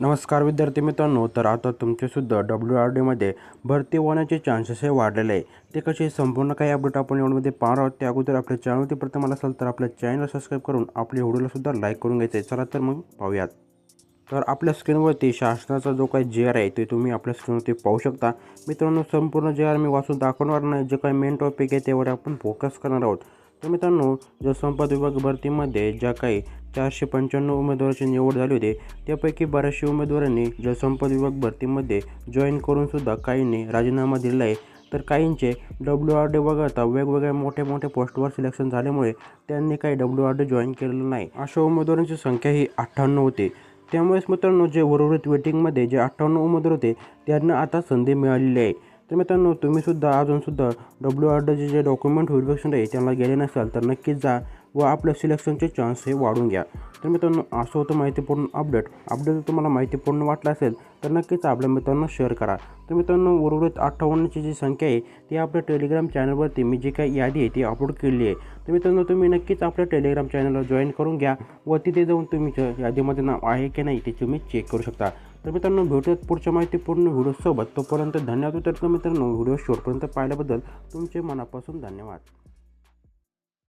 नमस्कार विद्यार्थी मित्रांनो तर आता तुमचेसुद्धा डब्ल्यू आर डीमध्ये भरती होण्याचे चान्सेस हे वाढलेले आहे. ते कसे संपूर्ण काही अपडेट आपण एवढ्यामध्ये पाहणार आहोत. त्या अगोदर आपल्या चॅनलवरती प्रथम आला असाल तर आपल्या चॅनल सबस्क्राईब करून आपल्या व्हिडिओलासुद्धा लाईक करून घ्यायचं आहे. चला तर मग पाहूयात. तर आपल्या स्क्रीनवरती शासनाचा जो काही जे आर आहे ते तुम्ही आपल्या स्क्रीनवरती पाहू शकता. मित्रांनो संपूर्ण जे आर मी वाचून दाखवणार नाही. जे काही मेन टॉपिक आहे त्यावर आपण फोकस करणार आहोत. तर मित्रांनो जलसंपदा विभाग भरतीमध्ये ज्या काही चारशे पंच्याण्णव उमेदवाराची निवड झाली होती त्यापैकी बऱ्याचशा उमेदवारांनी जलसंपदा विभाग भरतीमध्ये जॉईन करूनसुद्धा काहींनी राजीनामा दिला आहे. तर काहींचे डब्ल्यू आर डी वगळता वेगवेगळ्या मोठ्या मोठ्या पोस्टवर सिलेक्शन झाल्यामुळे त्यांनी काही डब्ल्यू आर डी जॉईन केलेलं नाही. अशा उमेदवारांची संख्या ही अठ्ठ्याण्णव होती. त्यामुळेच मित्रांनो जे उर्वरित वेटिंगमध्ये जे अठ्ठावन्न उमेदवार होते त्यांना आता संधी मिळालेली आहे. तर मित्रांनो तुम्हीसुद्धा अजूनसुद्धा डब्ल्यू आर डीचे जे डॉक्युमेंट व्हेरिफिकेशन आहे त्यांना गेले नसाल तर नक्कीच जा व आपल्या सिलेक्शनचे चान्स हे वाढून घ्या. तर मित्रांनो असं होतं माहितीपूर्ण अपडेट अपडेट जर तुम्हाला माहितीपूर्ण वाटलं असेल तर नक्कीच आपल्या मित्रांना शेअर करा. तर मित्रांनो उर्वरित अठ्ठावन्नची जी संख्या आहे ती आपल्या टेलिग्राम चॅनलवरती मी जी काही यादी आहे ती अपलोड केली आहे. तर मित्रांनो तुम्ही नक्कीच आपल्या टेलिग्राम चॅनलला जॉईन करून घ्या व तिथे जाऊन तुमच्या यादीमध्ये नाव आहे की नाही ते तुम्ही चेक करू शकता. तर मित्रांनो भेटूयात पुढच्या माहितीपूर्ण व्हिडिओसोबत तोपर्यंत धन्यवाद. तर मित्रांनो व्हिडिओ शेवटपर्यंत पाहिल्याबद्दल तुमचे मनापासून धन्यवाद.